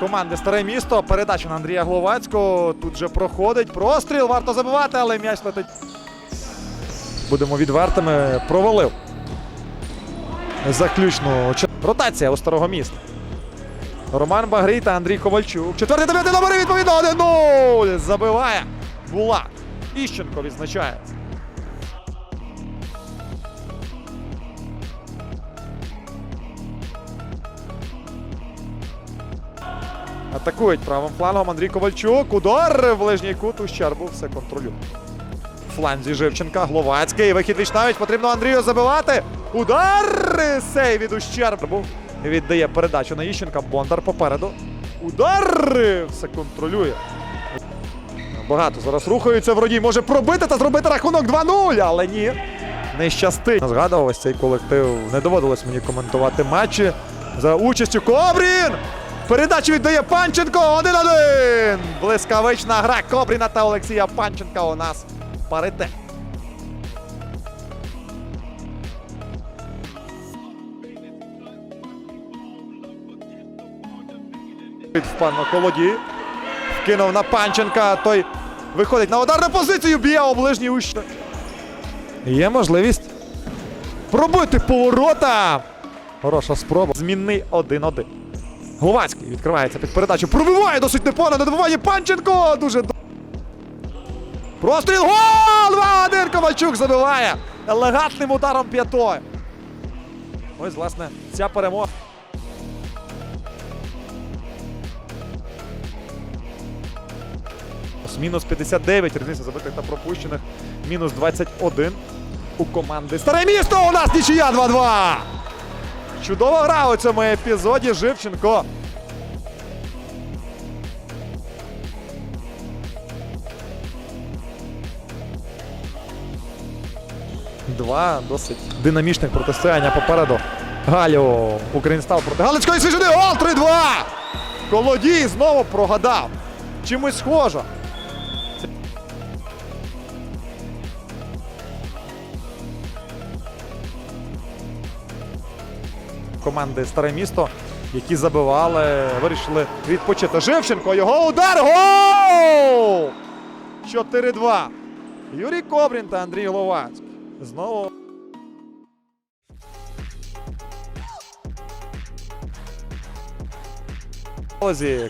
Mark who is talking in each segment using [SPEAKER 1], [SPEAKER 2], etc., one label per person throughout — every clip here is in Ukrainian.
[SPEAKER 1] команди Старе місто. Передача на Андрія Гловацького. Тут же проходить простріл. Варто забивати, але м'яч летить. Будемо відвертими. Провалив. Заключну ротація у старого міста. Роман Багрій та Андрій Ковальчук. Четвертий та п'ятий номери відповідно 1-0. Забиває Булат. Іщенко відзначає. Атакують правим флангом Андрій Ковальчук. Удар в ближній кут у Щербу. Все контролює. Фланзі Живченка. Гловацький. Вихід вічнавіч. Потрібно Андрію забивати. Удар! Сей від Ущербу. Віддає передачу на Іщенка. Бондар попереду. Удар! Все контролює. Багато зараз рухаються вроді. Може пробити та зробити рахунок 2-0, але ні. Не щастить. Згадував ось цей колектив. Не доводилось мені коментувати матчі за участю Кобрін. Передачу віддає Панченко. 1-1. Блискавична гра Кобріна та Олексія Панченка у нас парите. Впав на колоді. Вкинув на Панченка. Той виходить на ударну позицію. Б'є у ближній ущ. Є можливість пробити поворота. Хороша спроба. Змінний 1-1. Гловацький відкривається під передачу. Пробиває досить непогано. На добиванні Панченко. Дуже Простріл. Гол! 2-1. Ковальчук забиває. Елегантним ударом п'ятою. Ось, власне, ця перемога. Мінус 59, різниця забитих та пропущених. Мінус 21 у команди. Старе місто! У нас нічия 2-2! Чудова гра у цьому епізоді. Живченко. Два досить динамічних протистояння попереду. Галю. Українстал проти Галицької Свіжини. Гол 3-2! Колодій знову прогадав. Чимось схоже. Команди Старе місто, які забивали, вирішили відпочити. Живченко, його удар! Гол! 4-2. Юрій Кобрін та Андрій Головацький. Знову.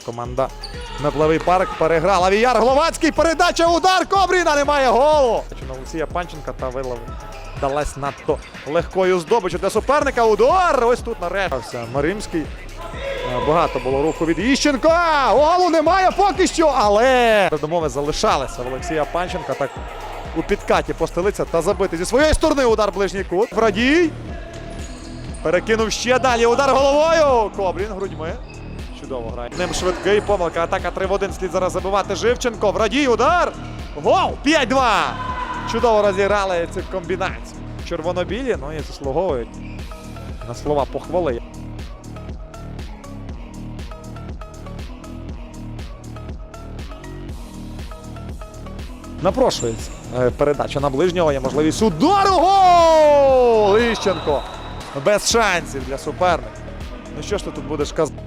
[SPEAKER 1] Команда Меблевий парк переграла. Віяр Гловацький. Передача удар Кобріна. Немає голу. Олексія Панченка та вилов далась надто легкою здобичю для суперника. Удар! Ось тут нарешті. Маримський. Е, Багато було руху від Іщенка. Голу немає поки що, але передумови залишалися Олексія Панченка. Так у підкаті постелиться та забити зі своєї сторони удар ближній кут. Врадій. Перекинув ще далі. Удар головою. Кобрін грудьми. Чудово грає. Ним швидкий помилка. Атака 3 в 1. Слід зараз забивати Живченко. Врадій удар. Гол! 5-2. Чудово розіграли цю комбінацію. Червонобілі, ну і заслуговують на слова похвали. Напрошується е, передача на ближнього. Є можливість удару. Гол! Іщенко. Без шансів для суперника. Ну що ж ти тут будеш казати?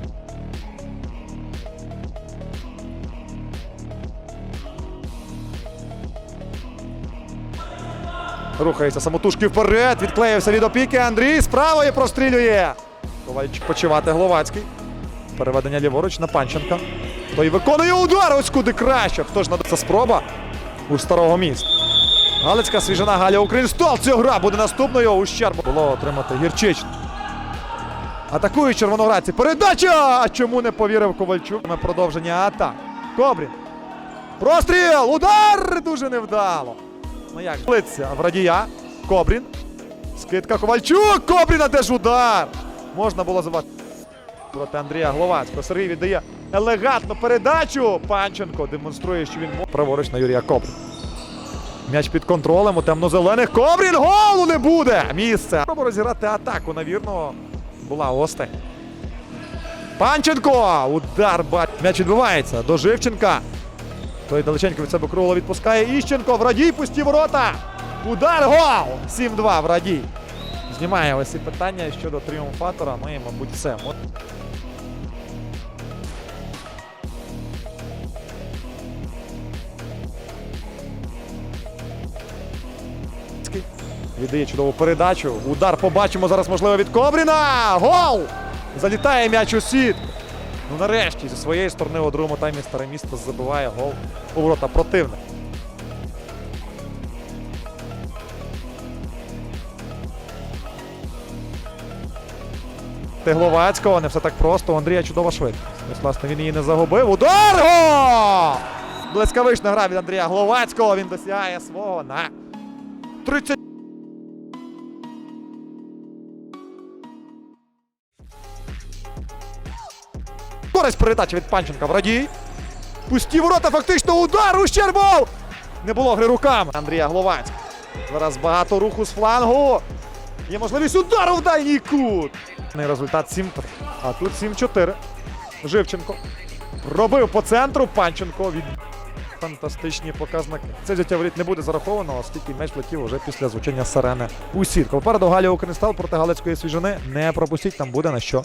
[SPEAKER 1] Рухається самотужки вперед. Відклеївся від опіки. Андрій з правої прострілює. Ковальчик почувати Гловацький. Переведення ліворуч на Панченка. Той виконує удар. Ось куди краще. Хто ж надається спроба у старого міста. Галицька свіжина Галя Українстол. Ця гра буде наступною. Ущерб було отримати гірчично. Атакують червоноградці. Передача! А чому не повірив Ковальчук? Ми продовження атак. Кобрін. Простріл! Удар! Дуже невдало. Ну як? Лиця в. Кобрін. Скидка Ковальчук. Кобріна теж удар. Можна було звати. Проти Андрія Гловацького. Сергій віддає елегантну передачу. Панченко демонструє, що він може. Праворуч на Юрія Кобрін. М'яч під контролем у темно-зелених. Кобрін голу не буде! Місце. Треба розіграти атаку, навірно, була остань. Панченко! Удар бать. М'яч відбувається до Живченка. Той далеченько від себе кругло відпускає. Іщенко. Врадій пустів рота. Удар гол! 7-2 Врадій. Знімає ось і питання щодо тріумфатора. Ну і, мабуть, все. Віддає чудову передачу. Удар побачимо зараз, можливо, від Ковріна. Гол! Залітає м'яч у сітку. Ну нарешті зі своєї сторони у другому таймі старе місто забиває гол у ворота противника. Тегловацького, не все так просто. У Андрія чудова швидкість. Ось, власне, він її не загубив. Удар! Блискавична гра від Андрія Гловацького. Він досягає свого на 30. Користь передачі від Панченка в Радій. Пусті ворота, фактично удар у! Не було гри руками. Андрія Гловацького. Зараз багато руху з флангу. Є можливість удару в дальній кут. Результат 7-3. А тут 7-4. Живченко. Робив по центру. Панченко від фантастичні показники. Це взяття воріт не буде зараховано, оскільки м'яч летів уже після звучання сирени у сітку. Попереду Галія Укрнестал проти Галицької свіжини. Не пропустіть, там буде на що